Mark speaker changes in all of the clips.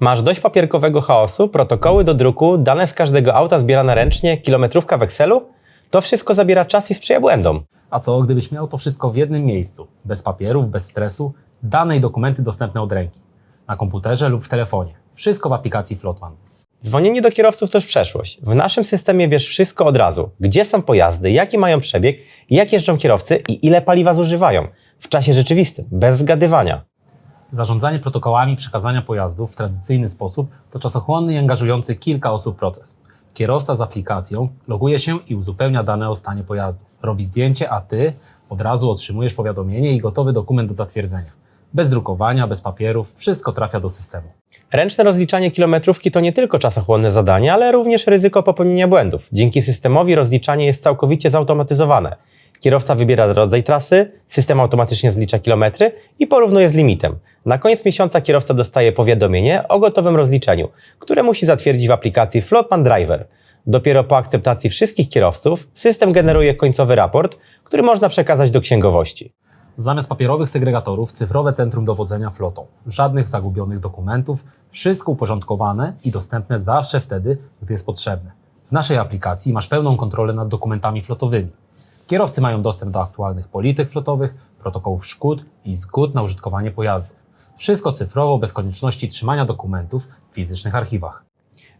Speaker 1: Masz dość papierkowego chaosu, protokoły do druku, dane z każdego auta zbierane ręcznie, kilometrówka w Excelu? To wszystko zabiera czas i sprzyja błędom.
Speaker 2: A co, gdybyś miał to wszystko w jednym miejscu? Bez papierów, bez stresu, dane i dokumenty dostępne od ręki. Na komputerze lub w telefonie. Wszystko w aplikacji Flotman.
Speaker 1: Dzwonienie do kierowców to już przeszłość. W naszym systemie wiesz wszystko od razu. Gdzie są pojazdy, jaki mają przebieg, jak jeżdżą kierowcy i ile paliwa zużywają. W czasie rzeczywistym, bez zgadywania.
Speaker 2: Zarządzanie protokołami przekazania pojazdów w tradycyjny sposób to czasochłonny i angażujący kilka osób proces. Kierowca z aplikacją loguje się i uzupełnia dane o stanie pojazdu. Robi zdjęcie, a ty od razu otrzymujesz powiadomienie i gotowy dokument do zatwierdzenia. Bez drukowania, bez papierów, wszystko trafia do systemu.
Speaker 1: Ręczne rozliczanie kilometrówki to nie tylko czasochłonne zadanie, ale również ryzyko popełnienia błędów. Dzięki systemowi rozliczanie jest całkowicie zautomatyzowane. Kierowca wybiera rodzaj trasy, system automatycznie zlicza kilometry i porównuje z limitem. Na koniec miesiąca kierowca dostaje powiadomienie o gotowym rozliczeniu, które musi zatwierdzić w aplikacji Floatman Driver. Dopiero po akceptacji wszystkich kierowców system generuje końcowy raport, który można przekazać do księgowości.
Speaker 2: Zamiast papierowych segregatorów, cyfrowe centrum dowodzenia flotą. Żadnych zagubionych dokumentów, wszystko uporządkowane i dostępne zawsze wtedy, gdy jest potrzebne. W naszej aplikacji masz pełną kontrolę nad dokumentami flotowymi. Kierowcy mają dostęp do aktualnych polityk flotowych, protokołów szkód i zgód na użytkowanie pojazdów. Wszystko cyfrowo, bez konieczności trzymania dokumentów w fizycznych archiwach.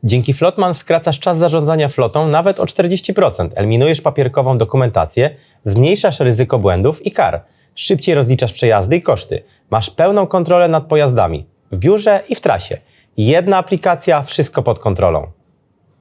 Speaker 1: Dzięki Flotman skracasz czas zarządzania flotą nawet o 40%, eliminujesz papierkową dokumentację, zmniejszasz ryzyko błędów i kar, szybciej rozliczasz przejazdy i koszty, masz pełną kontrolę nad pojazdami w biurze i w trasie. Jedna aplikacja, wszystko pod kontrolą.